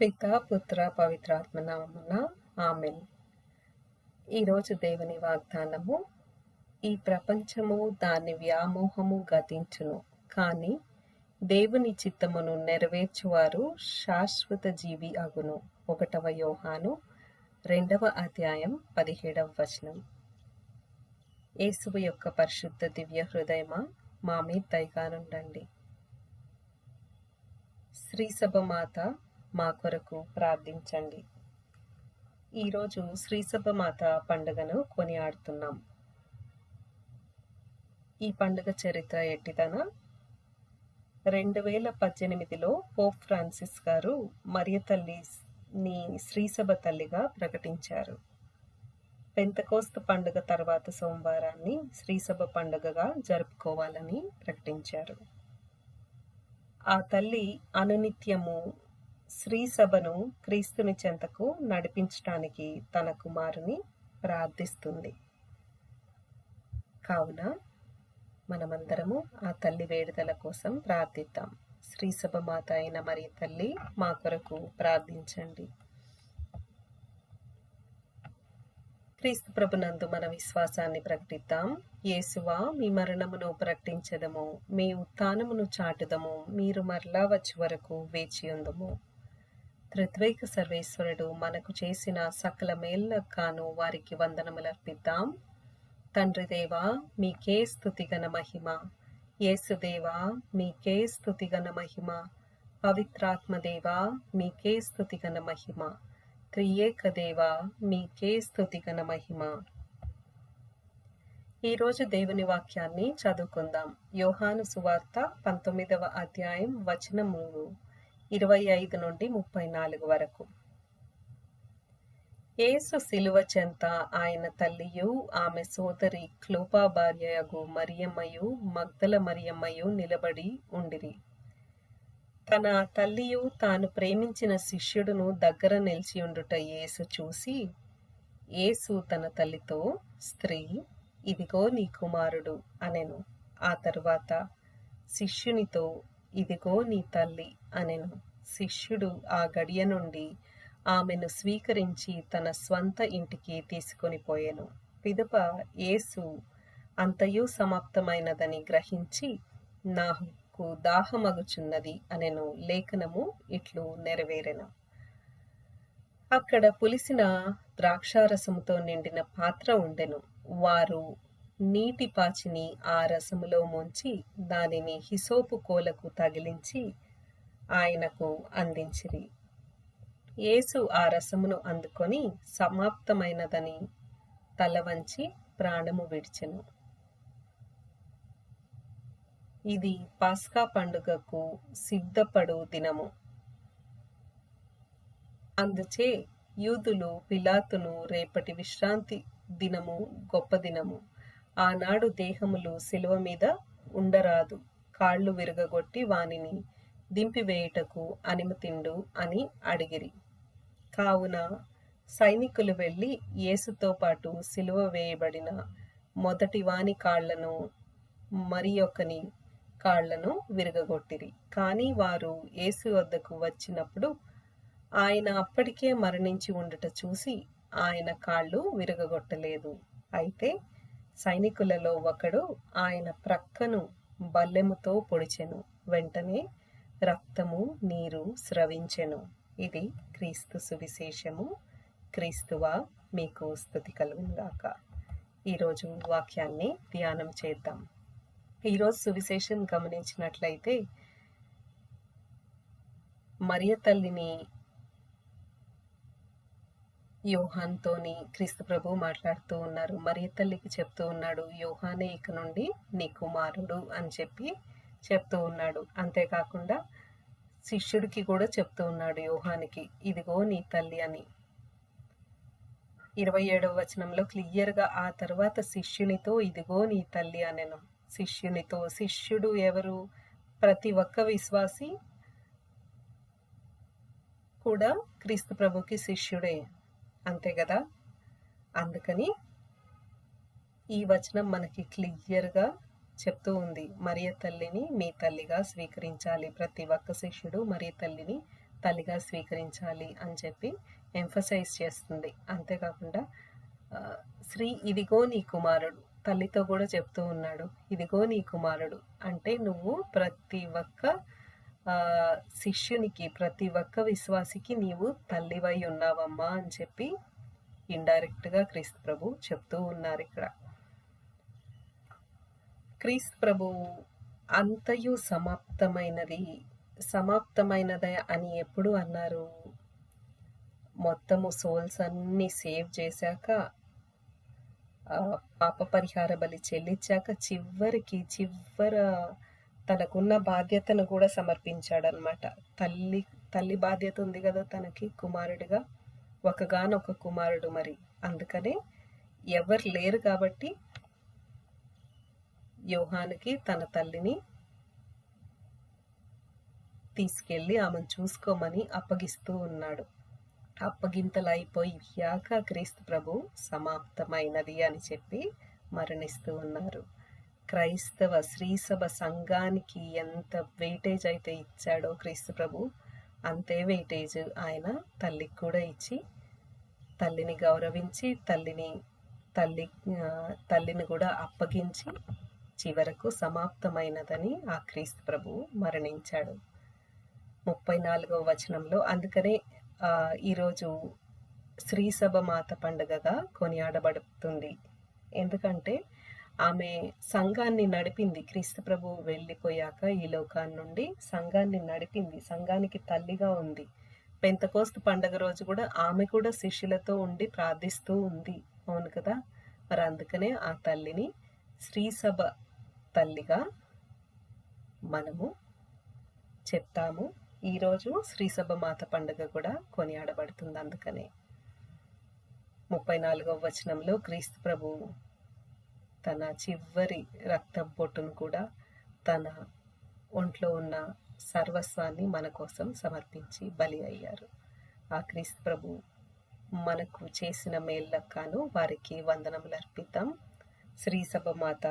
పిత పుత్ర పవిత్రాత్మ నామమున ఆమెన్. ఈరోజు దేవుని వాగ్దానము ఈ ప్రపంచము దాని వ్యామోహము గతించును కానీ దేవుని చిత్తమును నెరవేర్చువారు శాశ్వత జీవి అగును. ఒకటవ యోహాను రెండవ అధ్యాయం పదిహేడవ వచనం. యేసువు యొక్క పరిశుద్ధ దివ్య హృదయమా? మా మీద దయగానుండండి శ్రీసభ మాత మా కొరకు ప్రార్థించండి. ఈరోజు శ్రీసభ మాత పండుగను కొనియాడుతున్నాం. ఈ పండుగ చరిత్ర ఎట్టిదనా? రెండు వేల పద్దెనిమిదిలో పోప్ ఫ్రాన్సిస్ గారు మరియ తల్లిని శ్రీసభ తల్లిగా ప్రకటించారు. పెంతకోస్తు పండుగ తర్వాత సోమవారాన్ని శ్రీసభ పండుగగా జరుపుకోవాలని ప్రకటించారు. ఆ తల్లి అనునిత్యము శ్రీ సభను క్రీస్తుని చెంతకు నడిపించటానికి తన కుమారుని ప్రార్థిస్తుంది. కావున మనమందరము ఆ తల్లి వేడుదల కోసం ప్రార్థిద్దాం. శ్రీ సభ మాత అయిన మరి తల్లి మా కొరకు ప్రార్థించండి. క్రీస్తు ప్రభునందు మన విశ్వాసాన్ని ప్రకటిద్దాం. యేసువా మీ మరణమును ప్రకటించదము. మీ ఉత్థానమును చాటుదము. మీరు మరలా వచ్చి వరకు వేచి ఉందము. త్రిత్వైక సర్వేశ్వరుడు మనకు చేసిన సకల మేళ్ళ కాను వారికి వందనములర్పిద్దాం. తండ్రి దేవా మీకే స్థుతిగన మహిమ. యేసుదేవా మీకే స్థుతిగన మహిమ. పవిత్రాత్మదేవా మీకే స్థుతిగన మహిమ. త్రియేక దేవా మీకే స్థుతిగన మహిమ. ఈరోజు దేవుని వాక్యాన్ని చదువుకుందాం. యోహాను సువార్త పంతొమ్మిదవ అధ్యాయం వచన మూడు ఇరవై ఐదు నుండి ముప్పై నాలుగు వరకు. యేసు సిలువ చెంత ఆయన తల్లియు ఆమె సోదరి క్లోపా భార్యయగు మరియమ్మయు మగ్దల మరియమ్మయు నిలబడి ఉండిరి. తన తల్లియు తాను ప్రేమించిన శిష్యుడును దగ్గర నిలిచి ఉండుట యేసు చూసి యేసు తన తల్లితో స్త్రీ ఇదిగో నీ కుమారుడు అనెను. ఆ తరువాత శిష్యునితో ఇదిగో నీ తల్లి అనెను. శిష్యుడు ఆ గడియ నుండి ఆమెను స్వీకరించి తన స్వంత ఇంటికి తీసుకొని పోయెను. పిదప యేసు అంతయు సమాప్తమైనదని గ్రహించి నాకు దాహమగుచున్నది అనెను. లేఖనము ఇట్లు నెరవేరెను. అక్కడ పులిసిన ద్రాక్షారసముతో నిండిన పాత్ర ఉండెను. వారు నీటి పాచిని ఆ రసములో ముంచి దానిని హిసోపు కోలకు తగిలించి ఆయనకు అందించిరి. యేసు ఆ రసమును అందుకొని సమాప్తమైనదని తల వంచి ప్రాణము విడిచెను. ఇది పాస్కా పండుగకు సిద్ధపడు దినము. అందుచే యూదులు పిలాతును రేపటి విశ్రాంతి దినము గొప్ప దినము. ఆనాడు దేహములు శిలువ మీద ఉండరాదు. కాళ్ళు విరగగొట్టి వానిని దింపివేయుటకు అనుమతిండు అని అడిగిరి. కావున సైనికులు వెళ్ళి యేసుతో పాటు సిలువ వేయబడిన మొదటి వాని కాళ్ళను మరి ఒకని కాళ్ళను విరగగొట్టిరి. కానీ వారు యేసు వద్దకు వచ్చినప్పుడు ఆయన అప్పటికే మరణించి ఉండట చూసి ఆయన కాళ్ళు విరగగొట్టలేదు. అయితే సైనికులలో ఒకడు ఆయన ప్రక్కను బల్లెముతో పొడిచెను వెంటనే రక్తము నీరు స్రవించెను. ఇది క్రీస్తు సువిశేషము. క్రీస్తువా మీకు స్థుతి కలుగునుగాక ఈరోజు వాక్యాన్ని ధ్యానం చేద్దాం. ఈరోజు సువిశేషం గమనించినట్లయితే మరియ తల్లిని యోహాన్తోని క్రీస్తు ప్రభు మాట్లాడుతూ ఉన్నారు. మరి తల్లికి చెప్తూ ఉన్నాడు యోహానే ఇక నుండి నీ కుమారుడు అని చెప్పి చెప్తూ ఉన్నాడు. అంతేకాకుండా శిష్యుడికి కూడా చెప్తూ ఉన్నాడు యోహానికి ఇదిగో నీ తల్లి అని. ఇరవై ఏడవ వచనంలో క్లియర్గా ఆ తర్వాత శిష్యునితో ఇదిగో నీ తల్లి అనెను. శిష్యునితో శిష్యుడు ఎవరు? ప్రతి ఒక్క విశ్వాసి కూడా క్రీస్తు ప్రభుకి శిష్యుడే. అంతే కదా? అందుకని ఈ వచనం మనకి క్లియర్గా చెప్తూ ఉంది. మరియ తల్లిని మీ తల్లిగా స్వీకరించాలి. ప్రతి ఒక్క శిష్యుడు మరియ తల్లిని తల్లిగా స్వీకరించాలి అని చెప్పి ఎంఫసైజ్ చేస్తుంది. అంతేకాకుండా శ్రీ ఇదిగో నీ కుమారుడు తల్లితో కూడా చెప్తూ ఉన్నాడు. ఇదిగో నీ కుమారుడు అంటే నువ్వు ప్రతి ఒక్క శిష్యునికి ప్రతి ఒక్క విశ్వాసికి నీవు తల్లివై ఉన్నావమ్మా అని చెప్పి ఇండైరెక్ట్గా క్రీస్తు ప్రభు చెప్తూ ఉన్నారు ఇక్కడ. క్రీస్తు ప్రభు అంతయు సమాప్తమైనది సమాప్తమైనదే అని ఎప్పుడు అన్నారు? మొత్తము సోల్స్ అన్నీ సేవ్ చేశాక పాప పరిహార బలి చెల్లించాక చివరికి చివర తనకున్న బాధ్యతను కూడా సమర్పించాడనమాట తల్లి తల్లి బాధ్యత ఉంది కదా తనకి కుమారుడిగా. ఒకగానొక కుమారుడు మరి. అందుకనే ఎవరు లేరు కాబట్టి యోహానికి తన తల్లిని తీసుకెళ్ళి ఆమెను చూసుకోమని అప్పగిస్తూ ఉన్నాడు. అప్పగింతలైపోయాక క్రీస్తు ప్రభు సమాప్తమైనది అని చెప్పి మరణిస్తూ ఉన్నారు. క్రైస్తవ శ్రీసభ సంఘానికి ఎంత వెయిటేజ్ అయితే ఇచ్చాడో క్రీస్తు ప్రభు అంతే వెయిటేజ్ ఆయన తల్లికి కూడా ఇచ్చి తల్లిని గౌరవించి తల్లిని తల్లి తల్లిని కూడా అప్పగించి చివరకు సమాప్తమైనదని ఆ క్రీస్తు ప్రభు మరణించాడు. ముప్పై నాలుగవ వచనంలో అందుకనే ఈరోజు శ్రీసభ మాత పండుగగా కొనియాడబడుతుంది. ఎందుకంటే ఆమె సంఘాన్ని నడిపింది క్రీస్తు ప్రభు వెళ్ళిపోయాక ఈ లోకాన్ని నుండి. సంఘాన్ని నడిపింది. సంఘానికి తల్లిగా ఉంది. పెంతకోస్తు పండగ రోజు కూడా ఆమె కూడా శిష్యులతో ఉండి ప్రార్థిస్తూ ఉంది. అవును కదా? మరి అందుకనే ఆ తల్లిని శ్రీసభ తల్లిగా మనము చెప్తాము. ఈరోజు శ్రీసభ మాత పండుగ కూడా కొనియాడబడుతుంది అందుకనే. ముప్పై నాలుగవ వచనంలో క్రీస్తు ప్రభువు తన చివరి రక్తం పొట్టును కూడా తన ఒంట్లో ఉన్న సర్వస్వాన్ని మన కోసం సమర్పించి బలి అయ్యారు. ఆ క్రీస్తు ప్రభు మనకు చేసిన మేళ్ళక్కాను వారికి వందనములు అర్పితం. శ్రీసభ మాత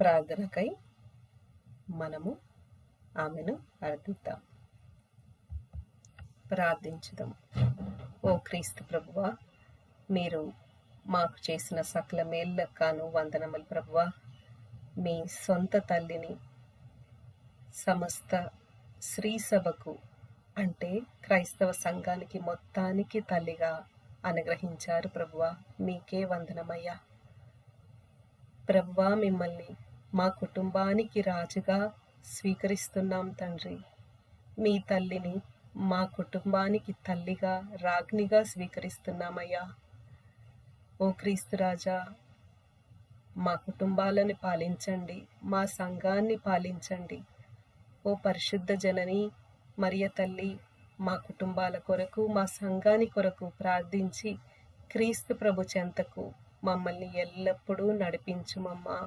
ప్రార్థనకై మనము ఆమెను అర్థిద్దాం ప్రార్థించుదాం. ఓ క్రీస్తు ప్రభువా మీరు మాకు చేసిన సకల మేళ్ళకాను వందనములు ప్రభువ. మీ సొంత తల్లిని సమస్త స్త్రీ సభకు అంటే క్రైస్తవ సంఘానికి మొత్తానికి తల్లిగా అనుగ్రహించారు ప్రభువ. మీకే వందనమయ్యా. ప్రభువా మిమ్మల్ని మా కుటుంబానికి రాజుగా స్వీకరిస్తున్నాం తండ్రి. మీ తల్లిని మా కుటుంబానికి తల్లిగా రాజ్ఞిగా స్వీకరిస్తున్నామయ్యా. ఓ క్రీస్తు రాజా మా కుటుంబాలను పాలించండి మా సంఘాన్ని పాలించండి. ఓ పరిశుద్ధ జనని మరియ తల్లి మా కుటుంబాల కొరకు మా సంఘాని కొరకు ప్రార్థించి క్రీస్తు ప్రభు చెంతకు మమ్మల్ని ఎల్లప్పుడూ నడిపించుమమ్మా.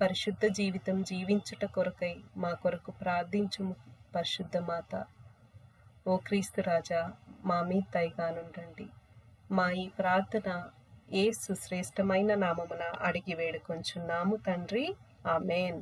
పరిశుద్ధ జీవితం జీవించుట కొరకై మా కొరకు ప్రార్థించు పరిశుద్ధ మాత. ఓ క్రీస్తు రాజా మా మీ తైగానుండండి మా ఈ ప్రార్థన ఏ సుశ్రేష్టమైన నామమున అడిగి వేడుకొంచున్నాము తండ్రి. ఆమెన్.